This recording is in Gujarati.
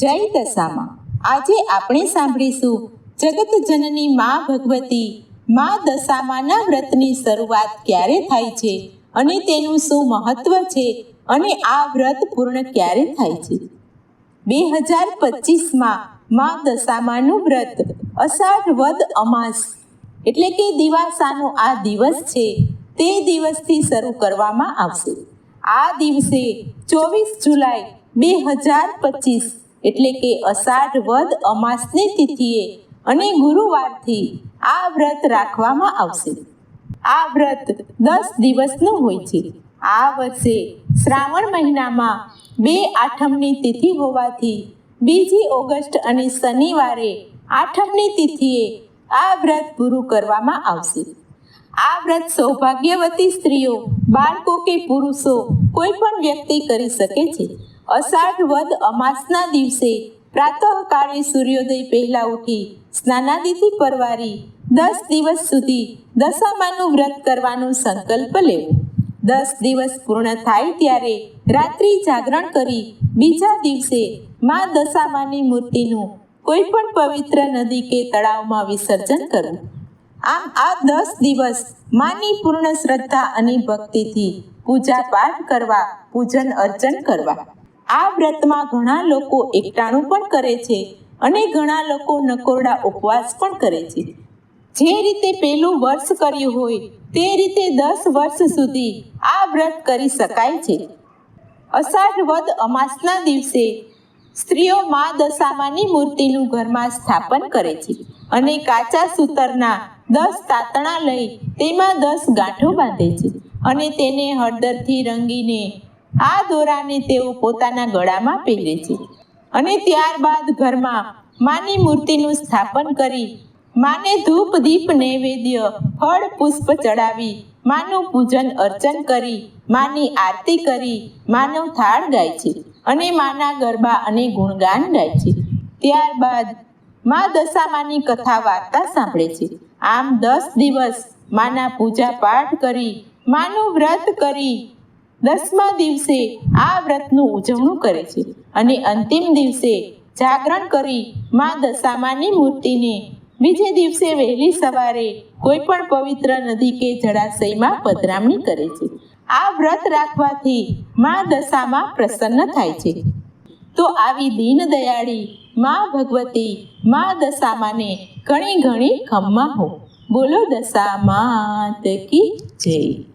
જય દશામાં. આજે આપણે સાંભળીશું જગત જનની મા ભગવતી મા દશામાના વ્રતની શરૂઆત ક્યારે થાય છે અને તેનું શું મહત્વ છે અને આ વ્રત પૂર્ણ ક્યારે થાય છે? બે હજાર પચીસમાં મા દશામાનું વ્રત અષાઢ વદ અમાસ એટલે કે દિવાસાનો આ દિવસ છે તે દિવસથી શરૂ કરવામાં આવશે. આ દિવસે ચોવીસ જુલાઈ બે હજાર પચીસ એટલે કે અષાઢ વદ અમાસની તિથિએ અને ગુરુવારથી આ વ્રત રાખવામાં આવશે. આ વ્રત દસ દિવસનું હોય છે. આ વર્ષે શ્રાવણ મહિનામાં બે આઠમની તિથિ હોવાથી બીજી ઓગસ્ટ અને શનિવારે આઠમની તિથિએ આ વ્રત પૂરું કરવામાં આવશે. આ વ્રત સૌભાગ્યવતી સ્ત્રીઓ, બાળકો કે પુરુષો કોઈ પણ વ્યક્તિ કરી શકે છે. અષાઢ વદ અમાસના દિવસે પ્રાતઃકાળે સૂર્યોદય પહેલા ઉઠી સ્નાનાદિથી પરવારી દસ દિવસ સુધી દશામાનું વ્રત કરવાનો સંકલ્પ લેવો. દસ દિવસ પૂર્ણ થાય ત્યારે રાત્રિ જાગરણ કરી બીજા દિવસે મા દશામાની મૂર્તિનું કોઈ પણ પવિત્ર નદી કે તળાવમાં વિસર્જન કરવું આમ આ દસ દિવસ માની પૂર્ણ શ્રદ્ધા અને ભક્તિથી પૂજા પાઠ કરવા, પૂજન અર્ચન કરવા. આ વ્રતમાં ઘણા લોકો એકટાણું પણ કરે છે અને ઘણા લોકો નકોરડા ઉપવાસ પણ કરે છે. જે રીતે પેલું વર્ષ કર્યું હોય, તે રીતે દસ વર્ષ સુધી આ વ્રત કરી શકાય છે. અષાઢ વદ અમાસના દિવસે સ્ત્રીઓ મા દશામાની મૂર્તિનું ઘરમાં સ્થાપન કરે છે અને કાચા સૂતરના દસ તાતણા લઈ તેમાં દસ ગાંઠો બાંધે છે અને તેને હળદરથી રંગીને આ દોરાને તેઓ પોતાના ગળામાં પહેરે છે. અને ત્યારબાદ ઘરમાં માની મૂર્તિનું સ્થાપન કરી માને ધૂપ, દીપ, નૈવેદ્ય, ફળ, પુષ્પ ચડાવી માનું પૂજન, અર્ચન કરી માની આરતી કરી માનો થાળ ગાય છે અને માના ગરબા અને ગુણગાન ગાય છે. ત્યારબાદ મા દશામાની કથા વાર્તા સાંભળે છે. આમ દસ દિવસ માના પૂજા પાઠ કરી માનું વ્રત કરી દસમા દિવસે આ વ્રતનું ઉજવણું કરે છે અને અંતિમ દિવસે જાગરણ કરી મા દશામાની મૂર્તિને બીજે દિવસે વહેલી સવારે કોઈ પણ પવિત્ર નદી કે જળાશયમાં પધરામણી કરે છે. આ વ્રત રાખવાથી મા દશામાં પ્રસન્ન થાય છે. તો આવી દીન દયાળી મા ભગવતી મા દશામાને ઘણી ઘણી ખમ્મા હો. બોલો દશા માત કી જય.